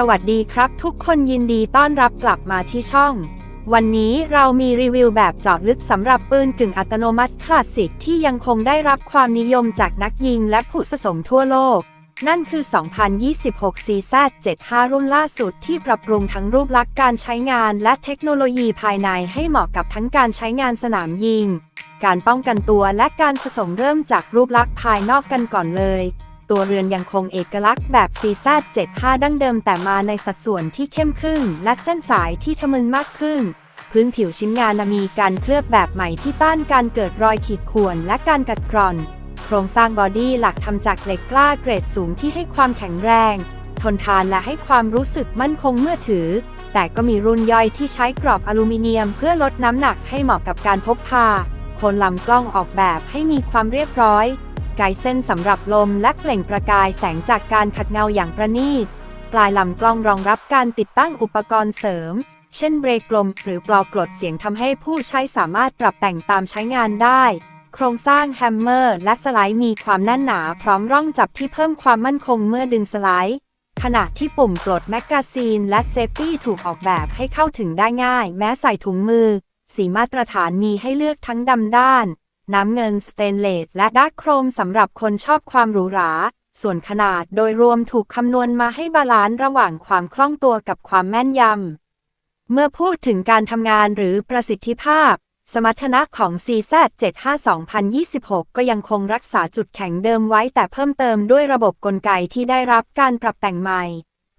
สวัสดีครับทุกคนยินดีต้อนรับกลับมาที่ช่อง วันนี้เรามีรีวิวแบบเจาะลึกสำหรับปืนกึ่งอัตโนมัติคลาสสิกที่ยังคงได้รับความนิยมจากนักยิงและผู้สะสมทั่วโลก นั่นคือ 2026 CZ75 รุ่นล่าสุดที่ปรับปรุงทั้งรูปลักษณ์การใช้งานและเทคโนโลยีภายในให้เหมาะกับทั้งการใช้งานสนามยิง การป้องกันตัวและการสะสมเริ่มจากรูปลักษณ์ภายนอกกันก่อนเลย ตัวเรือนยังคงเอกลักษณ์แบบ CZ75 ดั้งเดิมแต่มาในสัดส่วนที่เข้มขึ้น และเส้นสายที่ทะมึนมากขึ้น พื้นผิวชิ้นงานมีการเคลือบแบบใหม่ที่ต้านการเกิดรอยขีดข่วนและการกัดกร่อน โครงสร้างบอดี้หลักทำจากเหล็กกล้าเกรดสูงที่ให้ความแข็งแรง ทนทานและให้ความรู้สึกมั่นคงเมื่อถือ แต่ก็มีรุ่นย่อยที่ใช้กรอบอลูมิเนียม เพื่อลดน้ำหนักให้เหมาะกับการพกพาโคนลำกล้องออกแบบให้มีความเรียบร้อย ไกด์เส้นสำหรับลมและเปล่งประกายแสงจากการขัดเงาอย่างประณีต ปลายลำกล้องรองรับการติดตั้งอุปกรณ์เสริม เช่นเบรกลมหรือปลอกรดเสียงทำให้ผู้ใช้สามารถปรับแต่งตามใช้งานได้ โครงสร้างแฮมเมอร์และสไลด์มีความแน่นหนาพร้อมร่องจับที่เพิ่มความมั่นคงเมื่อดึงสไลด์ขณะที่ปุ่มปลดแมกกาซีนและเซฟตี้ถูกออกแบบให้เข้าถึงได้ง่าย แม้ใส่ถุงมือ สีมาตรฐานมีให้เลือกทั้งดำด้าน น้ำเงินสเตนเลสและดาร์กโครมสำหรับคนชอบความหรูหรา ส่วนขนาดโดยรวมถูกคำนวณมาให้บาลานซ์ระหว่างความคล่องตัวกับความแม่นยำ เมื่อพูดถึงการทำงานหรือประสิทธิภาพ สมรรถนะของ CZ75 2026 ก็ยังคงรักษาจุดแข็งเดิมไว้แต่เพิ่มเติมด้วยระบบกลไกที่ได้รับการปรับแต่งใหม่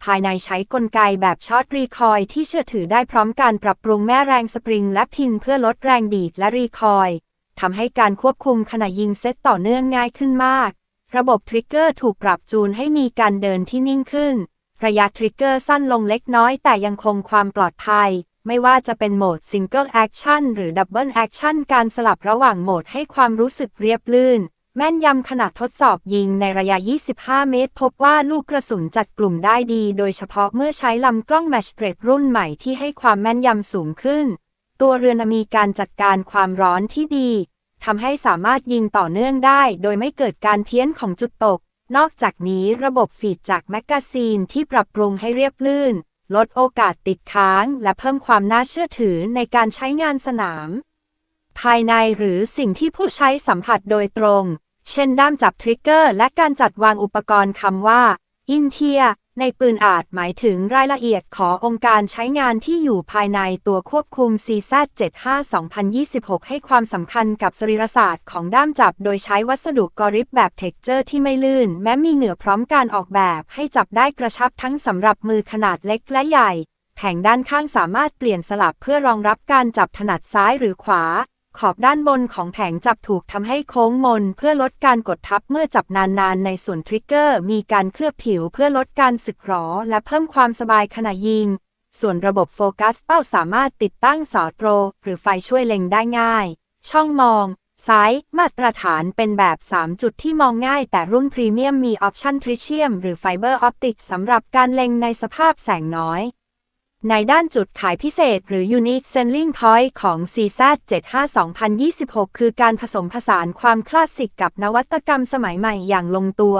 ภายในใช้กลไกแบบช็อตรีคอยที่เชื่อถือได้พร้อมการปรับปรุงแม่แรงสปริงและพินเพื่อลดแรงดีดและรีคอย ทำให้การควบคุมขณะยิงเซตต่อเนื่องง่ายขึ้นมาก ระบบทริกเกอร์ถูกปรับจูนให้มีการเดินที่นิ่งขึ้น ระยะทริกเกอร์สั้นลงเล็กน้อยแต่ยังคงความปลอดภัย ไม่ว่าจะเป็นโหมด Single Action หรือ Double Action การสลับระหว่างโหมดให้ความรู้สึกเรียบลื่น แม่นยำขนาดทดสอบยิงในระยะ 25 เมตร พบว่าลูกกระสุนจัดกลุ่มได้ดี โดยเฉพาะเมื่อใช้ลำกล้อง Match g r a d รุ่นใหม่ที่ให้ความแม่นยำสูงขึ้น ตัวเรือนมีการจัดการความร้อนที่ดีทำให้สามารถยิงต่อเนื่องได้ โดยไม่เกิดการเพี้ยนของจุดตก นอกจากนี้ระบบฟีดจากแมกกาซีนที่ปรับปรุงให้เรียบลื่น ลดโอกาสติดค้าง และเพิ่มความน่าเชื่อถือในการใช้งานสนาม ภายในหรือสิ่งที่ผู้ใช้สัมผัสโดยตรง เช่นด้ามจับทริกเกอร์และการจัดวางอุปกรณ์คำว่าอินเทีย ในปืนอาจหมายถึงรายละเอียดขอองค์การใช้งานที่อยู่ภายในตัวควบคุม CZ75 2026 ให้ความสำคัญกับสรีรศาสตร์ของด้ามจับ โดยใช้วัสดุกริบแบบเท็กเจอร์ที่ไม่ลื่น แม้มีเหนือพร้อมการออกแบบให้จับได้กระชับทั้งสำหรับมือขนาดเล็กและใหญ่ แผงด้านข้างสามารถเปลี่ยนสลับเพื่อรองรับการจับถนัดซ้ายหรือขวา ขอบด้านบนของแผงจับถูกทำให้โค้งมน เพื่อลดการกดทับเมื่อจับนานๆ ในส่วนทริกเกอร์ มีการเคลือบผิวเพื่อลดการสึกหรอ และเพิ่มความสบายขณะยิง ส่วนระบบโฟกัสเป้าสามารถติดตั้งสอดโปรหรือไฟช่วยเล็งได้ง่าย ช่องมอง ซ้าย มาตรฐานเป็นแบบ 3 จุดที่มองง่าย แต่รุ่นพรีเมียมมีออปชันทริเชียม หรือไฟเบอร์ออปติกสำหรับการเล็งในสภาพแสงน้อย ในด้านจุดขายพิเศษหรือ Unique Selling Point ของ CZ75 2026 คือการผสมผสานความคลาสสิกกับนวัตกรรมสมัยใหม่อย่างลงตัว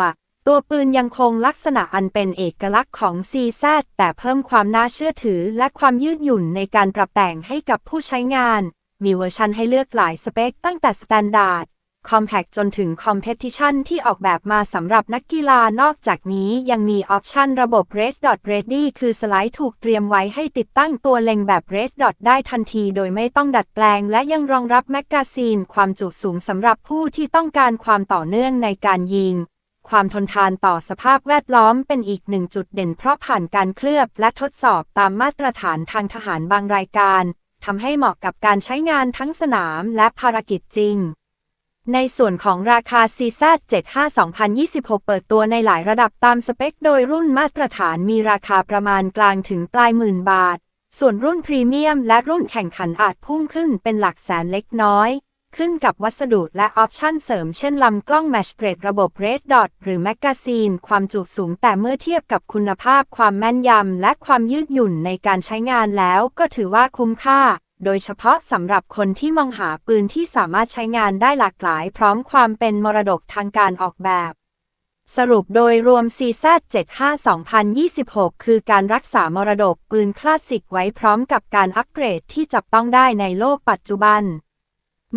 ตัวปืนยังคงลักษณะอันเป็นเอกลักษณ์ของ CZ แต่เพิ่มความน่าเชื่อถือและความยืดหยุ่นในการปรับแต่งให้กับผู้ใช้งาน มีเวอร์ชันให้เลือกหลายสเปคตั้งแต่ Standard Compact จนถึง Competition ที่ออกแบบมาสำหรับนักกีฬานอกจากนี้ยังมีออปชันระบบ Red Dot Ready คือสไลด์ถูกเตรียมไว้ให้ติดตั้งตัวเล็งแบบ Red Dot ได้ทันทีโดยไม่ต้องดัดแปลง และยังรองรับแมกกาซีนความจุสูงสำหรับผู้ที่ต้องการความต่อเนื่องในการยิง ความทนทานต่อสภาพแวดล้อมเป็นอีกหนึ่งจุดเด่นเพราะผ่านการเคลือบและทดสอบตามมาตรฐานทางทหารบางรายการทำให้เหมาะกับการใช้งานทั้งสนามและภารกิจจริง ในส่วนของราคา CZ75 2026 เปิดตัวในหลายระดับตามสเปค โดยรุ่นมาตรฐานมีราคาประมาณกลางถึงปลายหมื่นบาท ส่วนรุ่นพรีเมียมและรุ่นแข่งขันอาจพุ่งขึ้นเป็นหลักแสนเล็กน้อย ขึ้นกับวัสดุและออปชั่นเสริมเช่นลำกล้อง Match Grade ระบบ Red Dot หรือแมกกาซีน ความจุสูงแต่เมื่อเทียบกับคุณภาพความแม่นยำและความยืดหยุ่นในการใช้งานแล้วก็ถือว่าคุ้มค่า โดยเฉพาะสำหรับคนที่มองหาปืนที่สามารถใช้งานได้หลากหลายพร้อมความเป็นมรดกทางการออกแบบ สรุปโดยรวม CZ75 2026 คือการรักษามรดกปืนคลาสสิกไว้พร้อมกับการอัปเกรดที่จับต้องได้ในโลกปัจจุบัน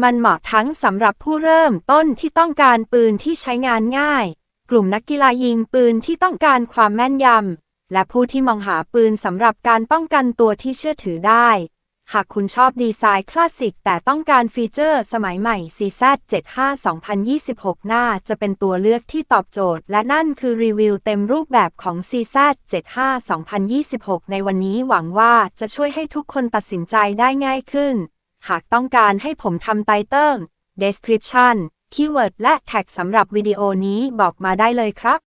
มันเหมาะทั้งสำหรับผู้เริ่มต้นที่ต้องการปืนที่ใช้งานง่าย กลุ่มนักกีฬายิงปืนที่ต้องการความแม่นยำและผู้ที่มองหาปืนสำหรับการป้องกันตัวที่เชื่อถือได้ หากคุณชอบดีไซน์คลาสสิก แต่ต้องการฟีเจอร์สมัยใหม่ CZ75 2026น่าจะเป็นตัวเลือกที่ตอบโจทย์ และนั่นคือรีวิวเต็มรูปแบบของ CZ75 2026 ในวันนี้หวังว่าจะช่วยให้ทุกคนตัดสินใจได้ง่ายขึ้น หากต้องการให้ผมทำไตเติ้ล description คีย์เวิร์ดและแท็กสำหรับวิดีโอนี้บอกมาได้เลยครับ